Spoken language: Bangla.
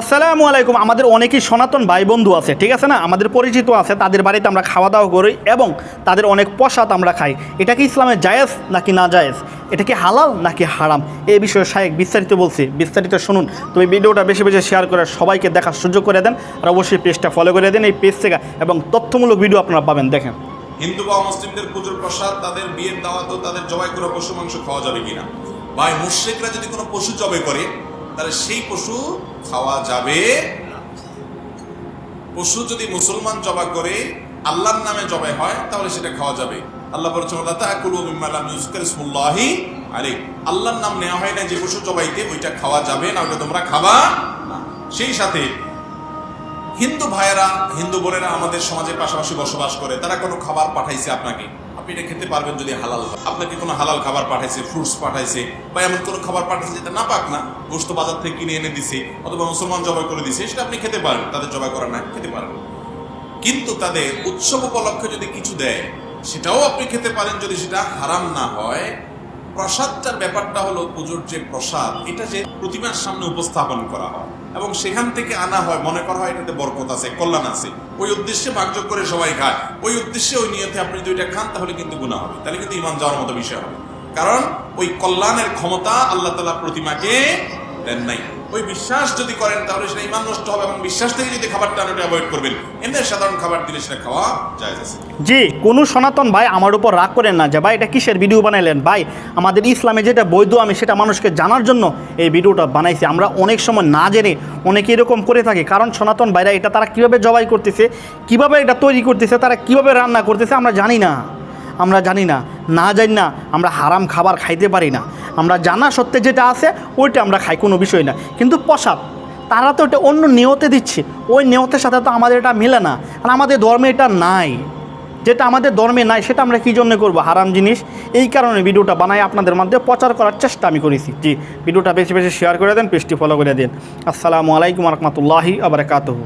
আসসালামু আলাইকুম। আমাদের অনেকেই সনাতন ভাই বন্ধু আছে, ঠিক আছে না? আমাদের পরিচিত আছে, তাদের বাড়িতে আমরা খাওয়া দাওয়া করি এবং তাদের অনেক প্রসাদ আমরা খাই। এটা কি ইসলামের জায়েজ নাকি না জায়েজ? এটা কি হালাল নাকি হারাম? এই বিষয়ে শায়েক বিস্তারিত বলছি। বিস্তারিত শুনুন। তুমি ভিডিওটা বেশি বেশি শেয়ার করে সবাইকে দেখার সুযোগ করে দেন আর অবশ্যই পেজটা ফলো করে দেন এই পেজ থেকে এবং তথ্যমূলক ভিডিও আপনারা পাবেন, দেখেন। হিন্দু বা মুসলিমদের পুজোর প্রসাদ, তাদের বিয়ের দাওয়াত তাদের জবাই করা পশু মাংস খাওয়া যাবে কিনা? ভাই, মুশ্রিকরা যদি কোনো পশু জবাই করে তাহলে সেই পশু খাওয়া যাবে পশু যদি মুসলমান জবাই করে, আল্লাহর নামে জবাই হয়, তাহলে সেটা খাওয়া যাবে। আল্লাহ বলেছেন "ওয়ালা তাকুলু মিম্মা লাম ইউযকার আল্লাহর নাম নেওয়া হয় না যে পশু জবাইতে, ওইটা খাওয়া যাবে না ওটা তোমরা খাবা সেই সাথে হিন্দু ভাইয়েরা, হিন্দু বোনেরা আমাদের সমাজের পাশাপাশি বসবাস করে, তারা কোনো খাবার পাঠাইছে আপনাকে। আপনি এটা খেতে পারবেন যদি হালাল। আপনাকে কোনো হালাল খাবার পাঠাইছে ফ্রুটস পাঠাইছে, বা এমন কোনো খাবার পাঠাইছে যেটা না পাক না গোস্ত বাজার থেকে কিনে এনে দিছে, অথবা মুসলমান জবাই করে দিছে, সেটা আপনি খেতে পারেন, তাদের জবাই করা না, খেতে পারেন কিন্তু তাদের উৎসব উপলক্ষে যদি কিছু দেয়, সেটাও আপনি খেতে পারেন যদি সেটা হারাম না হয় প্রসাদটার ব্যাপারটা হলো পুজোর যে প্রসাদ, এটা যে প্রতিমার সামনে উপস্থাপন করা হয় এবং সেখান থেকে আনা হয়, মনে করা হয় এটাতে বরকত আছে, কল্যাণ আছে। ওই উদ্দেশ্যে ভাগযোগ করে সবাই খায়। ওই উদ্দেশ্যে ওই নিয়তে আপনি যদি এটা খান, তাহলে কিন্তু গুণা হবে, তাহলে কিন্তু ইমান যাওয়ার মতো বিষয় হবে। কারণ ওই কল্যাণের ক্ষমতা আল্লাহ তালা প্রতিমাকে দেন নাই। ওই বিশ্বাস যদি করেন, তাহলে সেটা ইমান নষ্ট হবে এবং বিশ্বাস থেকে যদি খাবারটা ওটা অ্যাভয়েড করবেন। এমনি সাধারণ খাবার দিলে সেটা খাওয়া যায় জি, কোনো সনাতন ভাই আমার উপর রাগ করেন না যে, ভাই, এটা কিসের ভিডিও বানাইলেন? ভাই, আমাদের ইসলামে যেটা বৈধ, আমি সেটা মানুষকে জানার জন্য এই ভিডিওটা বানাইছি। আমরা অনেক সময় না জেনে অনেকে এরকম করে থাকি। কারণ সনাতন ভাইরা এটা তারা কীভাবে জবাই করতেছে, কীভাবে এটা তৈরি করতেছে, তারা কীভাবে রান্না করতেছে, আমরা জানি না। আমরা জানি না না জানি না, আমরা হারাম খাবার খাইতে পারি না। আমরা জানা সত্ত্বে যেটা আছে, ওইটা আমরা খাই, কোনো বিষয় না। কিন্তু প্রসাদ, তারা তো এটা অন্য নিয়তে দিচ্ছে। ওই নিয়তের সাথে তো আমাদের এটা মেলে না। আর আমাদের ধর্মে এটা নাই। যেটা আমাদের ধর্মে নাই, সেটা আমরা কী জন্য করব? হারাম জিনিস। এই কারণে ভিডিওটা বানাই আপনাদের মধ্যে প্রচার করার চেষ্টা আমি করেছি। জি, ভিডিওটা বেশি বেশি শেয়ার করে দেন, পেজটি ফলো করে দিন। আসসালামু আলাইকুম রহমতুল্লাহি আবরকাতহ